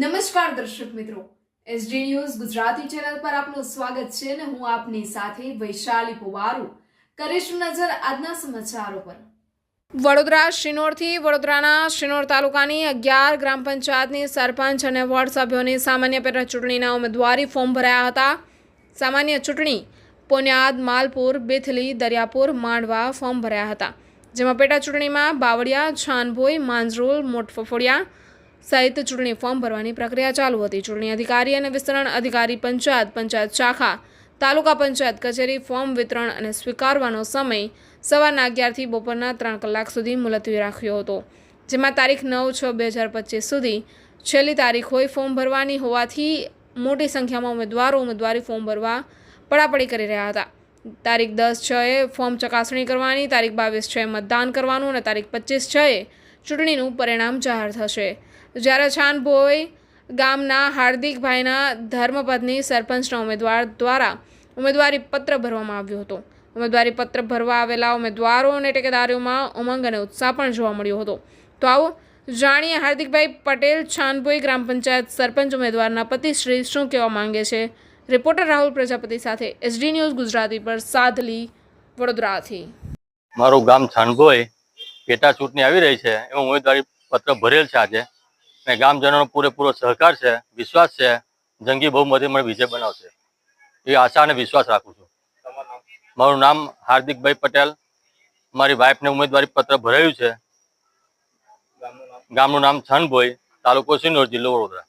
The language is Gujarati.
નમસ્કાર દર્શક મિત્રો. એસડી ન્યૂઝ ગુજરાતી ચેનલ પર આપનું સ્વાગત છે અને હું આપની સાથે વૈશાલી પુવારુ. કરીશું નજર આજના સમાચારો પર. વડોદરા શિનોરથી વડોદરાના શિનોર તાલુકાની અગિયાર ગ્રામ પંચાયતની સરપંચ અને વોર્ડ સભ્યોની સામાન્ય પેટા ચૂંટણીના ઉમેદવારી ફોર્મ ભરાયા હતા. સામાન્ય ચૂંટણી પોન્યાદ, માલપુર, બેથલી, દરિયાપુર, માંડવા ફોર્મ ભર્યા હતા. જેમાં પેટા ચૂંટણીમાં બાવળિયા, છાનભોઈ, માંજરોલ મોટફફોડિયા સહિત ચૂંટણી ફોર્મ ભરવાની પ્રક્રિયા ચાલુ હતી. ચૂંટણી અધિકારી અને વિસ્તરણ અધિકારી પંચાયત પંચાયત શાખા, તાલુકા પંચાયત કચેરી ફોર્મ વિતરણ અને સ્વીકારવાનો સમય સવારના અગિયારથી બપોરના ત્રણ કલાક સુધી મુલતવી રાખ્યો હતો. જેમાં તારીખ નવ છ બે હજાર પચીસ સુધી છેલ્લી તારીખ હોય ફોર્મ ભરવાની હોવાથી મોટી સંખ્યામાં ઉમેદવારો ઉમેદવારી ફોર્મ ભરવા પડાપડી કરી રહ્યા હતા. તારીખ દસ છ એ ફોર્મ ચકાસણી કરવાની, તારીખ બાવીસ છએ મતદાન કરવાનું અને તારીખ પચીસ છએ ચૂંટણીનું પરિણામ જાહેર થશે. જ્યારે છાનભોઈ ગામના હાર્દિકભાઈના ધર્મપત્ની સરપંચના ઉમેદવાર દ્વારા ઉમેદવારી પત્ર ભરવામાં આવ્યો હતો. ઉમેદવારી પત્ર ભરવા આવેલા ઉમેદવારો અને ટેકેદારોમાં ઉમંગ અને ઉત્સાહ પણ જોવા મળ્યો હતો. તો આવો જાણીએ હાર્દિકભાઈ પટેલ છાનભોઈ ગ્રામ પંચાયત સરપંચ ઉમેદવારના પતિશ્રી શું કહેવા માંગે છે? રિપોર્ટર રાહુલ પ્રજાપતિ સાથે એસડી ન્યૂઝ ગુજરાતી પર સાધલી વડોદરાથી. મારું ગામ છાનભોઈ પેટા ચૂંટણી આવી રહી છે. એમાં ઉમેદવારી પત્ર ભરેલ છે આજે. અને ગામજનોનો પૂરેપૂરો સહકાર છે, વિશ્વાસ છે, જંગી બહુમતી મને વિજય બનાવશે. એ આશા અને વિશ્વાસ રાખું છું. મારું નામ હાર્દિકભાઈ પટેલ. મારી વાઇફને ઉમેદવારી પત્ર ભરાયું છે. ગામનું નામ છનભોઈ, તાલુકો સિનોર જિલ્લો વડોદરા.